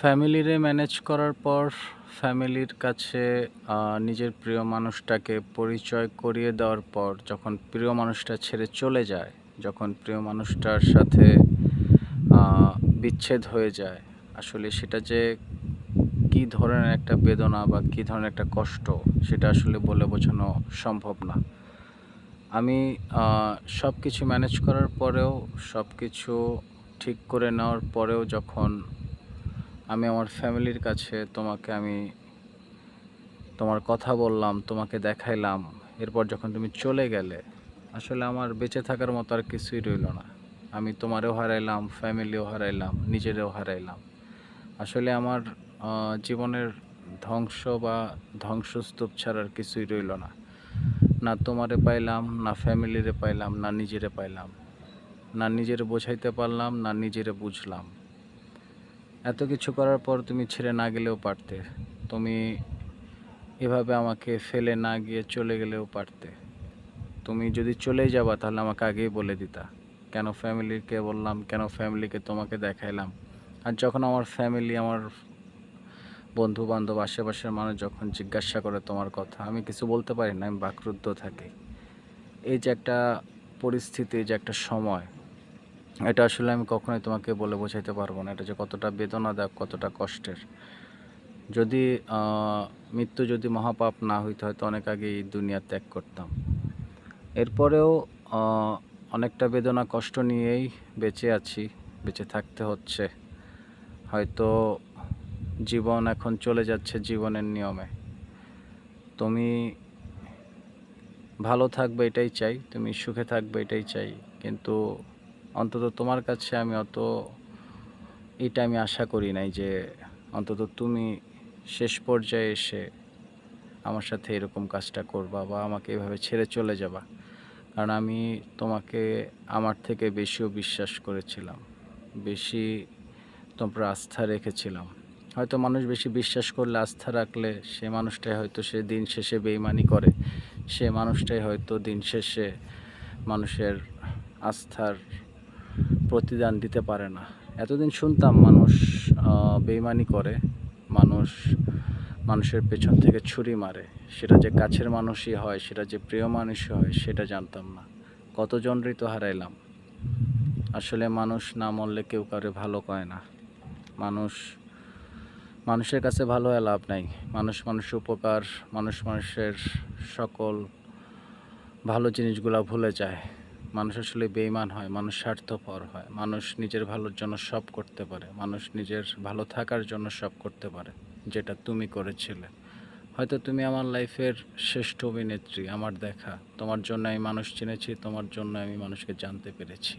ফ্যামিলিরে manage করার পর ফ্যামিলির কাছে নিজের প্রিয় মানুষটাকে পরিচয় করিয়ে দেওয়ার পর যখন প্রিয় মানুষটা ছেড়ে চলে যায়, যখন প্রিয় মানুষটার সাথে বিচ্ছেদ হয়ে যায়, আসলে সেটা যে কী ধরনের একটা বেদনা বা কী ধরনের একটা কষ্ট সেটা আসলে বলে বোঝানো সম্ভব না। আমি সব কিছু ম্যানেজ করার পরেও, সব কিছু ঠিক করে নেওয়ার পরেও যখন আমি আমার ফ্যামিলির কাছে তোমাকে আমি তোমার কথা বললাম, তোমাকে দেখাইলাম, এরপর যখন তুমি চলে গেলে, আসলে আমার বেঁচে থাকার মতো আর কিছুই রইল না। আমি তোমারেও হারাইলাম, ফ্যামিলিও হারাইলাম, নিজেরেও হারাইলাম। আসলে আমার জীবনের ধ্বংস বা ধ্বংসস্তূপ ছাড়া আর কিছুই রইল না। না তোমারে পাইলাম, না ফ্যামিলিরে পাইলাম, না নিজেরে পাইলাম। না নিজেরে বোঝাইতে পারলাম, না নিজেরে বুঝলাম। এত কিছু করার পর তুমি ছেড়ে না গেলেও পারতে। তুমি এভাবে আমাকে ফেলে না গিয়ে চলে গেলেও পারতে। তুমি যদি চলেই যাবা তাহলে আমাকে আগেই বলে দিতা। কেন ফ্যামিলিকে বললাম, কেন ফ্যামিলিকে তোমাকে দেখাইলাম। আর যখন আমার ফ্যামিলি, আমার বন্ধু-বান্ধব, আশেপাশের মানুষ যখন জিজ্ঞাসা করে তোমার কথা, আমি কিছু বলতে পারি না, আমি বাকরুদ্ধ থাকি। এই যে একটা পরিস্থিতি, যে একটা সময়, এটা আসলে আমি কখনোই তোমাকে বলে বোঝাইতে পারব না। এটা যে কতটা বেদনা বেদনাদায়ক, কতটা কষ্টের। যদি মৃত্যু যদি মহাপাপ না হইতে হয়তো অনেক আগেই দুনিয়া ত্যাগ করতাম। এরপরেও অনেকটা বেদনা কষ্ট নিয়েই বেঁচে আছি, বেঁচে থাকতে হচ্ছে। হয়তো জীবন এখন চলে যাচ্ছে জীবনের নিয়মে। তুমি ভালো থাকবে এটাই চাই, তুমি সুখে থাকবে এটাই চাই। কিন্তু অন্তত তোমার কাছে আমি অত এটা আমি আশা করি নাই যে অন্তত তুমি শেষ পর্যায়ে এসে আমার সাথে এরকম কাজটা করবা বা আমাকে এভাবে ছেড়ে চলে যাবা। কারণ আমি তোমাকে আমার থেকে বেশিও বিশ্বাস করেছিলাম। বেশি তোমার আস্থা রেখেছিলাম। হয়তো মানুষ বেশি বিশ্বাস করলে, আস্থা রাখলে সে মানুষটাই হয়তো সে দিন শেষে বেইমানি করে। সে মানুষটাই হয়তো দিন শেষে মানুষের আস্থার প্রতিদান দিতে পারে না। এতদিন শুনতাম মানুষ বেইমানি করে, মানুষ মানুষের পেছন থেকে ছুরি মারে। সেটা যে কাছের মানুষই হয়, সেটা যে প্রিয় মানুষই হয় সেটা জানতাম না। কতজন তো হারাইলাম। আসলে মানুষ না মরলে কেউ কাউরে ভালো কয় না। মানুষ মানুষের কাছে ভালো লাভ নাই। মানুষ মানুষের উপকার, মানুষ মানুষের সকল ভালো জিনিসগুলা ভুলে যায়। মানুষ আসলে বেইমান হয়, মানুষ স্বার্থপর হয়। মানুষ নিজের ভালোর জন্য সব করতে পারে। মানুষ নিজের ভালো থাকার জন্য সব করতে পারে। যেটা তুমি করেছিলে। হয়তো তুমি আমার লাইফের শ্রেষ্ঠ অভিনেত্রী, আমার দেখা। তোমার জন্য আমি মানুষ চিনেছি, তোমার জন্য আমি মানুষকে জানতে পেরেছি।